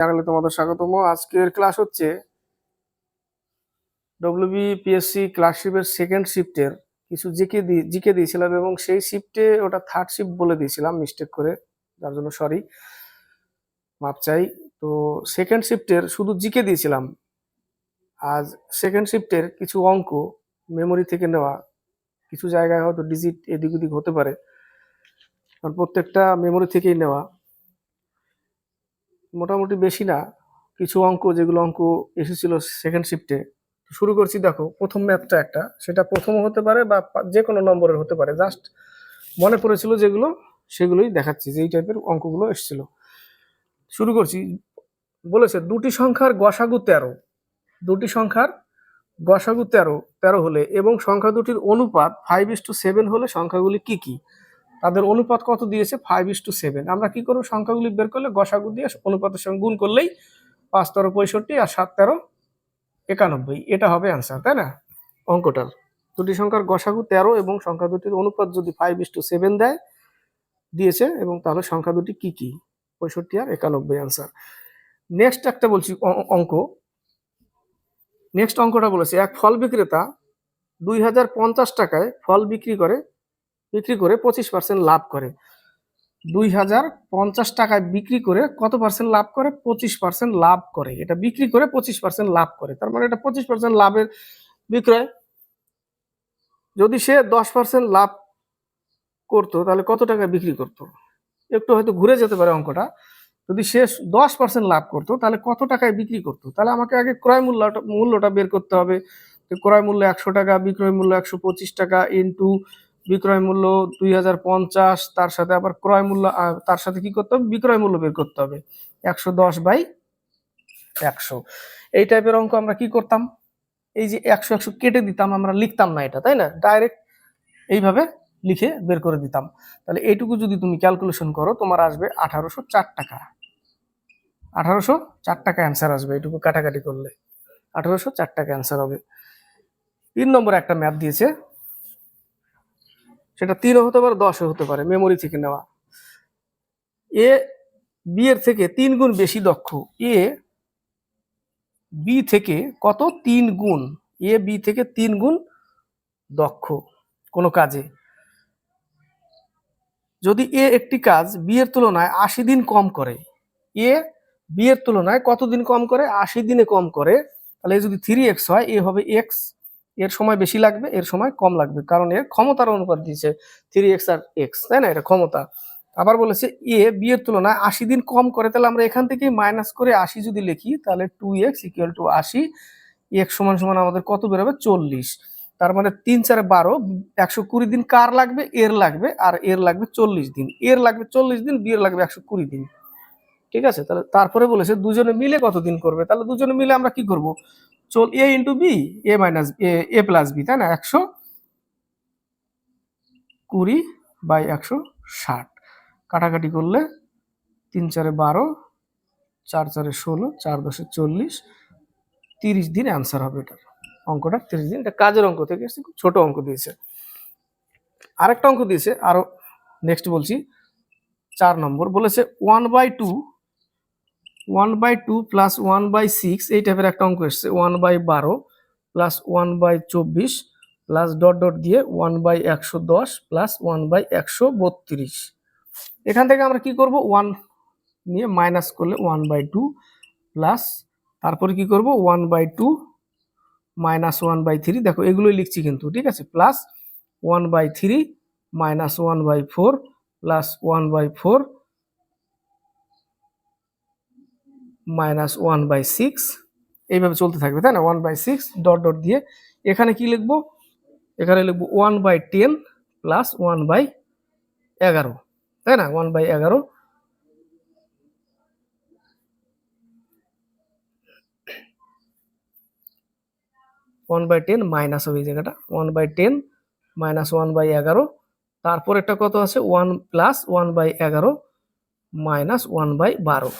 চ্যানেলে তোমাদের স্বাগতম। আজকের ক্লাস হচ্ছে ডব্লিউবিপিএসসি ক্লাসশিপের সেকেন্ড শিফটের কিছু জিকে দিয়ে জিকে দিয়েছিলাম এবং সেই শিফটে ওটা থার্ড শিফট বলে দিয়েছিলাম মিস্টেক করে, যার জন্য সরি মাপ চাই। তো সেকেন্ড শিফটের শুধু জিকে দিয়েছিলাম, আজ সেকেন্ড শিফটের কিছু অঙ্ক মেমোরি থেকে নেওয়া, কিছু জায়গায় হয়তো ডিজিট এদিক ওদিক হতে পারে, কারণ প্রত্যেকটা মেমোরি থেকেই নেওয়া। মোটামুটি বেশি না, কিছু অঙ্ক, যেগুলো অঙ্ক এসেছিল সেকেন্ড শিফটে শুরু করছি, দেখো, প্রথম ম্যাথটা একটা। সেটা প্রথম হতে পারে বা যে কোনো নম্বরের হতে পারে। জাস্ট মনে পড়েছিল যেগুলো, সেগুলোই দেখাচ্ছি যে এই টাইপের অঙ্কগুলো এসেছিল। শুরু করছি। বলেছে, দুটি সংখ্যার গসাগু তেরো। দুটি সংখ্যার গসাগু তেরো তেরো হলে এবং সংখ্যা দুটির অনুপাত ফাইভ ইস টু সেভেন হলে সংখ্যাগুলি কি কি? তাদের অনুপাত কত দিয়েছে? ফাইভ ইস টু সেভেন আমরা কি করব? সংখ্যাগুলি বের করলে গসাগু দিয়ে অনুপাতের সঙ্গে গুণ করলেই পাঁচ তেরো পঁয়ষট্টি আর সাত তেরো একানব্বই। এটা হবে অ্যান্সার তাই না? অঙ্কটার। দুটি সংখ্যার গসাগু তেরো এবং সংখ্যা দুটির অনুপাত যদি ফাইভ ইস টু সেভেন দেয়, দিয়েছে, এবং তাহলে সংখ্যা দুটি কি কি? পঁয়ষট্টি আর একানব্বই অ্যান্সার নেক্সট একটা বলছি অঙ্ক। নেক্সট অঙ্কটা বলেছে, এক ফল বিক্রেতা দুই হাজার পঞ্চাশ টাকায় ফল বিক্রি করে বিক্রি করে পঁচিশ পার্সেন্ট লাভ করে। দুই হাজার পঞ্চাশ টাকায় বিক্রি করে কত পার্সেন্ট লাভ করে? পঁচিশ পার্সেন্ট লাভ করে। এটা বিক্রি করে পঁচিশ পার্সেন্ট লাভ করে। তার মানে এটা পঁচিশ পার্সেন্ট লাভের বিক্রয়। যদি সে দশ পার্সেন্ট লাভ করতো, তাহলে কত টাকায় বিক্রি করতো? একটু হয়তো ঘুরে যেতে পারে অঙ্কটা। যদি সে দশ পার্সেন্ট লাভ করতো, তাহলে কত টাকায় বিক্রি করতো? তাহলে আমাকে আগে ক্রয় মূল্যটা মূল্যটা বের করতে হবে। ক্রয় মূল্য একশো টাকা, বিক্রয় মূল্য একশো পঁচিশ টাকা ইন্টু বিক্রয় মূল্য দুই হাজার পঞ্চাশ, তার সাথে আবার ক্রয় মূল্য তার সাথে কি করতে হবে? বিক্রয় মূল্য বের করতে হবে। একশো দশ বাই একশো। এই টাইপের অঙ্ক আমরা কি করতাম? এই যে একশো একশো কেটে দিতাম, আমরা লিখতাম না এটা, তাই না? ডাইরেক্ট এইভাবে লিখে বের করে দিতাম। তাহলে এইটুকু যদি তুমি ক্যালকুলেশন করো, তোমার আসবে আঠারোশো চার টাকা। আঠারোশো চার টাকা অ্যান্সার আসবে, এইটুকু কাটাকাটি করলে। আঠারোশো চার টাকা অ্যান্সার হবে। তিন নম্বর একটা ম্যাপ দিয়েছে। সেটা তিনও হতে পারে, দশও হতে পারে মেমোরি থেকে নেওয়া। এ বি এর থেকে তিন গুণ বেশি দক্ষ। এ বি থেকে কত? তিন গুণ। এ বি থেকে তিন গুণ দক্ষ কোনো কাজে। যদি এ একটি কাজ বি এর তুলনায় আশি দিন কম করে, এ বি এর তুলনায় কতদিন কম করে? আশি দিনে কম করে, তাহলে যদি থ্রি এক্স হয়, এ হবে এক্স এর সময় বেশি লাগবে, এর সময় কম লাগবে। কারণ এর ক্ষমতার অনুপাত দিয়েছে থ্রি এক্স আর এক্স তাই না? এটা ক্ষমতা। আবার বলেছে এ বি এর তুলনায় আশি দিন কম করে, তাহলে আমরা এখান থেকে মাইনাস করে আশি যদি লিখি, তাহলে টু এক্স ইকুয়াল টু আশি এক্স সমান সমান আমাদের কত বেরোবে? চল্লিশ। তার মানে তিন চারে বারো, একশো কুড়ি দিন কার লাগবে? এর লাগবে। আর এর লাগবে চল্লিশ দিন। এর লাগবে চল্লিশ দিন বিয়ের লাগবে একশো কুড়ি দিন। ঠিক আছে? তাহলে তারপরে বলেছে দুজনে মিলে কতদিন করবে? তাহলে দুজনে মিলে আমরা কি করব? চল A into B A minus A plus B তাই না? একশো কুড়ি বাই একশো ষাট। কাটাকাটি করলে তিন চারে বারো, চার চারে ষোলো, চার দশে চল্লিশ, তিরিশ দিন অ্যান্সার হবে এটার। অঙ্কটা তিরিশ দিন। এটা কাজের অঙ্ক থেকে এসেছে, খুব ছোটো অঙ্ক দিয়েছে। আরেকটা অঙ্ক দিয়েছে আরও নেক্সট বলছি। চার নম্বর বলেছে one by two one by two plus one by six এই টাইপের একটা অঙ্ক এসছে ওয়ান বাই বারো প্লাস ওয়ান বাই চব্বিশ প্লাস ডট ডট দিয়ে ওয়ান বাই একশো দশ প্লাস ওয়ান বাই একশো বত্রিশ এখান থেকে আমরা কি করব ওয়ান নিয়ে মাইনাস করলে ওয়ান বাই টু প্লাস তারপরে কি করব one by two minus one by three দেখো এগুলোই লিখছি কিন্তু ঠিক আছে plus one by three minus one by four plus one by four minus one by six এইভাবে চলতে থাকবে তাই না one by six dot dot দিয়ে এখানে কি লিখব এখানে লিখব one by ten plus one by এগারো তাই না ওয়ান বাই এগারো ওয়ান বাই টেন মাইনাস হবে জায়গাটা one by ten minus one by এগারো তারপর একটা কত আছে ওয়ান প্লাস ওয়ান বাই এগারো মাইনাস ওয়ান বাই বারো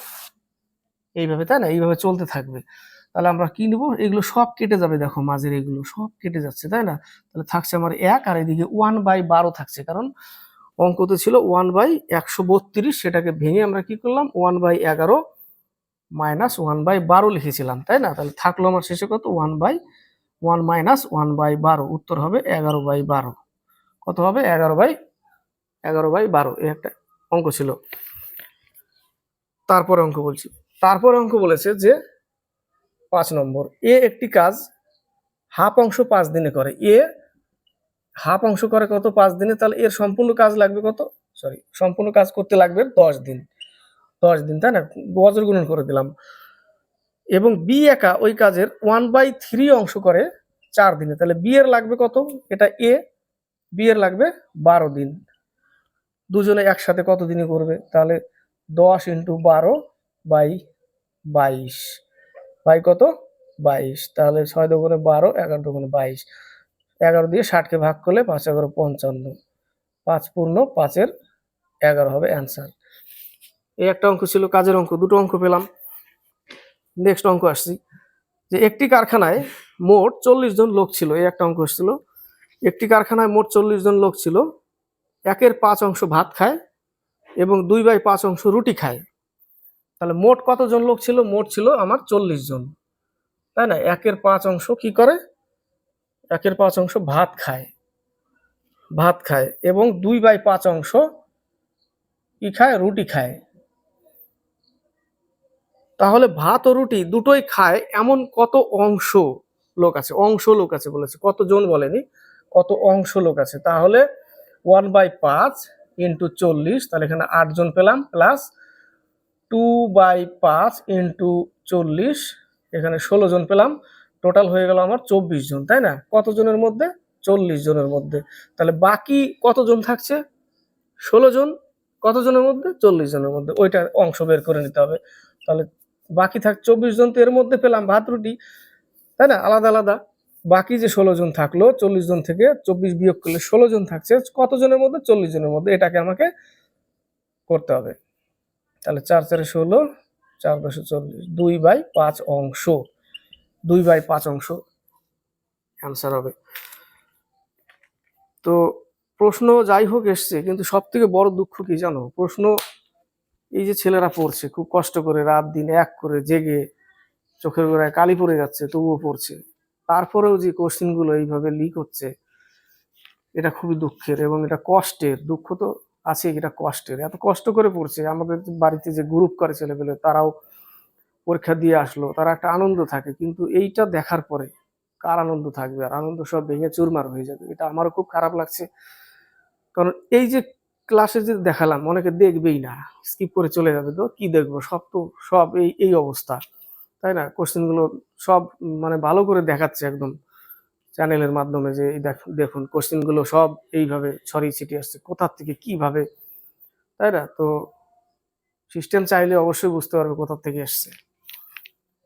এইভাবে, তাই না? এইভাবে চলতে থাকবে। তাহলে আমরা কি নেব? এগুলো সব কেটে যাবে দেখো মাঝের এগুলো, সব কেটে যাচ্ছে, তাই না? তাহলে থাকছে আমার এক, আর এদিকে ওয়ান বাই বারো থাকছে, কারণ অঙ্কতে ছিল ওয়ান বাই একশো বত্রিশ, সেটাকে ভেঙে আমরা কি করলাম? ওয়ান বাই এগারো মাইনাস ওয়ান বাই বারো লিখেছিলাম, তাই না? তাহলে থাকল আমার শেষে কত? One by one minus one by বারো, উত্তর হবে এগারো বাই বারো। কত হবে? এগারো বাই এগারো বাই বারো, এই একটা অঙ্ক ছিল। তারপরে অঙ্ক বলছি। তারপরে অঙ্ক বলেছে যে পাঁচ নম্বর, এ একটি কাজ হাফ অংশ পাঁচ দিনে করে। এ হাফ অংশ করে কত? পাঁচ দিনে, তাহলে এর সম্পূর্ণ কাজ লাগবে কত? সরি, সম্পূর্ণ কাজ করতে লাগবে দশ দিন। দশ দিন, তাই না? বজ্র গুণন করে দিলাম। এবং বি একা ওই কাজের ওয়ান বাই থ্রি অংশ করে চার দিনে। তাহলে বি এর লাগবে কত? এটা এ, বি এর লাগবে বারো দিন। দুজনে একসাথে কত দিনে করবে? তাহলে দশ ইন্টু বারো বাই বাইশ। বাই কত? বাইশ। তাহলে ছয় দোকানে বারো, এগারো দোকানে বাইশ। এগারো দিয়ে ষাটকে ভাগ করলে পাঁচ এগারো পঞ্চান্ন। পাঁচ পূর্ণ, পাঁচের এগারো হবে অ্যান্সার। এই একটা অঙ্ক ছিল, কাজের অঙ্ক, দুটো অঙ্ক পেলাম। নেক্সট অঙ্ক আসছি। যে একটি কারখানায় মোট চল্লিশ জন লোক ছিল, এই একটা অঙ্ক এসেছিল। একটি কারখানায় মোট চল্লিশ জন লোক ছিল, একের পাঁচ অংশ ভাত খায় এবং দুই বাই পাঁচ অংশ রুটি খায়। তাহলে মোট কতজন লোক ছিল? মোট ছিল আমার চল্লিশ জন। তাই না? একের পাঁচ অংশ কি করে? একের পাঁচ অংশ ভাত খায়। ভাত খায় এবং দুই বাই পাঁচ অংশ কি খায়? রুটি খায়। তাহলে ভাত ও রুটি দুটোই খায় এমন কত অংশ লোক আছে? অংশ লোক আছে বলেছে। কতজন বলেনি? কত অংশ লোক আছে? তাহলে ওয়ান বাই পাঁচ ইন্টু চল্লিশ, তাহলে এখানে আটজন পেলাম, প্লাস টু বাই পাঁচ ইন্টু চল্লিশ, এখানে ষোলো জন পেলাম। টোটাল হয়ে গেল আমার চব্বিশ জন, তাই না? কতজনের মধ্যে? চল্লিশ জনের মধ্যে। তাহলে বাকি কতজন থাকছে? ষোলো জন। কতজনের মধ্যে? চল্লিশ জনের মধ্যে। ওইটার অংশ বের করে নিতে হবে। তাহলে বাকি থাক চব্বিশ জন, তো এর মধ্যে পেলাম ভাত, রুটি, তাই না? আলাদা আলাদা। বাকি যে ষোলো জন থাকল, চল্লিশ জন থেকে চব্বিশ বিয়োগ করলে ষোলো জন থাকছে। কতজনের মধ্যে? চল্লিশ জনের মধ্যে। এটাকে আমাকে করতে হবে। তাহলে চার চারে ষোলো, চার দশে চল্লিশ, দুই বাই পাঁচ অংশ। দুই বাই পাঁচ অংশ। অ্যান্সার হবে। তো প্রশ্ন যাই হোক এসছে, কিন্তু সব থেকে বড় দুঃখ কি জানো? প্রশ্ন এই যে ছেলেরা পড়ছে, খুব কষ্ট করে রাত দিন এক করে জেগে চোখের গোড়ায় কালি পড়ে যাচ্ছে, তবুও পড়ছে। তারপরেও যে কোশ্চিনগুলো এইভাবে লিক হচ্ছে, এটা খুবই দুঃখের এবং এটা কষ্টের। দুঃখ তো আছে এটা কষ্টের, এত কষ্ট করে পড়ছে। আমাদের বাড়িতে যে গ্রুপ করে ছেলেপেলে, তারাও পরীক্ষা দিয়ে আসলো, তারা একটা আনন্দ থাকে। কিন্তু এইটা দেখার পরে কার আনন্দ থাকবে? আর আনন্দ সব ভেঙে চুরমার হয়ে যাবে। এটা আমারও খুব খারাপ লাগছে। কারণ এই যে ক্লাসে যে দেখালাম, অনেকে দেখবেই না। স্কিপ করে চলে যাবে তো, কি দেখব? সব তো, সব এই এই অবস্থা। তাই না? কোশ্চেনগুলো সব মানে ভালো করে দেখাচ্ছে একদম। চ্যানেলের মাধ্যমে যে দেখুন কোশ্চেনগুলো সব এইভাবে ছড়িয়ে ছিটিয়ে আসছে। কোথার থেকে কীভাবে? তাই না? তো সিস্টেম চাইলে অবশ্যই বুঝতে পারবে কোথা থেকে এসছে।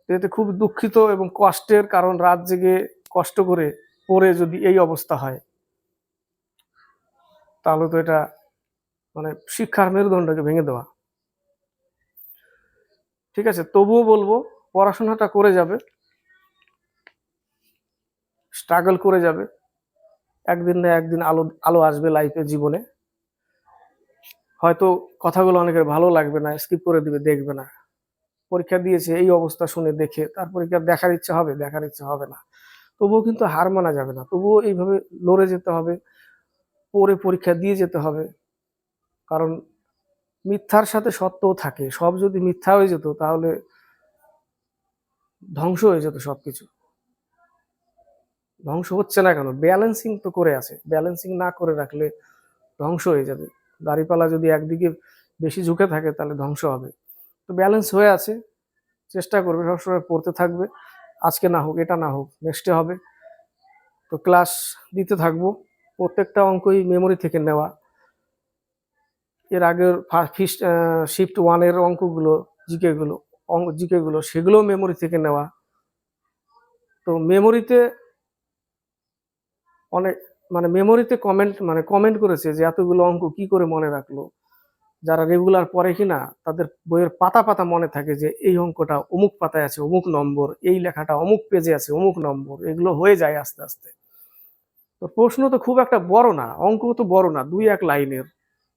এতে খুব দুঃখিত এবং কষ্টের কারণ রাত জেগে কষ্ট করে পড়ে যদি এই অবস্থা হয়, তাহলে তো এটা মানে শিক্ষার মেরুদণ্ডকে ভেঙে দেওয়া। ঠিক আছে, তবুও বলব, পড়াশোনাটা করে যাবে। স্ট্রাগল করে যাবে। একদিন না একদিন আলো আলো আসবে লাইফে জীবনে। হয়তো কথাগুলো অনেকের ভালো লাগবে না স্কিপ করে দিবে, দেখবে না। পরীক্ষা দিয়েছে, এই অবস্থা শুনে দেখে, তার পরীক্ষা দেখার ইচ্ছা হবে, দেখার ইচ্ছা হবে না। তবুও কিন্তু হার মানা যাবে না। তবুও এইভাবে লড়ে যেতে হবে, পরে পরীক্ষা দিয়ে যেতে হবে। কারণ মিথ্যার সাথে সত্যও থাকে। সব যদি মিথ্যা হয়ে যেত, তাহলে ধ্বংস হয়ে যেত সবকিছু। ধ্বংস হচ্ছে না কেন? ব্যালেন্সিং তো করে আছে। ব্যালেন্সিং না করে রাখলে ধ্বংস হয়ে যাবে। দাড়িপালা যদি একদিকে বেশি ঝুঁকে থাকে, তাহলে ধ্বংস হবে। তো ব্যালেন্স হয়ে আছে। চেষ্টা করবে, সবসময় পড়তে থাকবে। আজকে না হোক, এটা না হোক নেক্সটে হবে। তো ক্লাস দিতে থাকব। প্রত্যেকটা অঙ্কই মেমোরি থেকে নেওয়া। এর আগের ফিস্ট শিফট ওয়ানের অঙ্কগুলো জিকেগুলো অঙ্ক জিকেগুলো সেগুলোও মেমোরি থেকে নেওয়া। তো মেমোরিতে অনেক মানে মেমোরিতে কমেন্ট মানে কমেন্ট করেছে যে এতগুলো অঙ্ক কি করে মনে রাখল? যারা রেগুলার পড়ে কিনা, তাদের বইয়ের পাতা পাতা মনে থাকে যে এই অঙ্কটা অমুক পাতায় আছে, অমুক নম্বর, এই লেখাটা অমুক পেজে আছে, অমুক নম্বর, এগুলো হয়ে যায় আস্তে আস্তে। তো প্রশ্ন তো খুব একটা বড় না অঙ্ক তো বড় না, দুই এক লাইনের,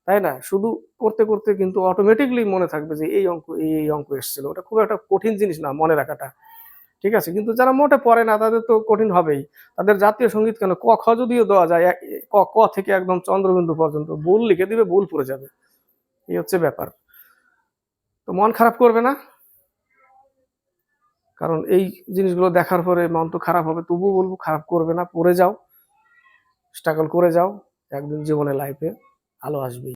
তাই না? শুধু করতে করতে কিন্তু অটোমেটিকলি মনে থাকবে যে এই অঙ্ক এই অঙ্ক এসেছিল। ওটা খুব একটা কঠিন জিনিস না মনে রাখাটা। ঠিক আছে? কিন্তু যারা মোটে পড়ে না, তাদের তো কঠিন হবেই। তাদের জাতীয় সংগীত কেন? ক, খ যদিও দেওয়া যায় ক ক থেকে একদম চন্দ্রবিন্দু পর্যন্ত। ভুল লিখে দিবে, ভুল পড়ে যাবে। এই হচ্ছে ব্যাপার। তো মন খারাপ করবে না? কারণ এই জিনিসগুলো দেখার পরে মন তো খারাপ হবে, তবুও বলব খারাপ করবে না। পড়ে যাও স্ট্রাগল করে যাও, একদিন জীবনে লাইফে আলো আসবেই।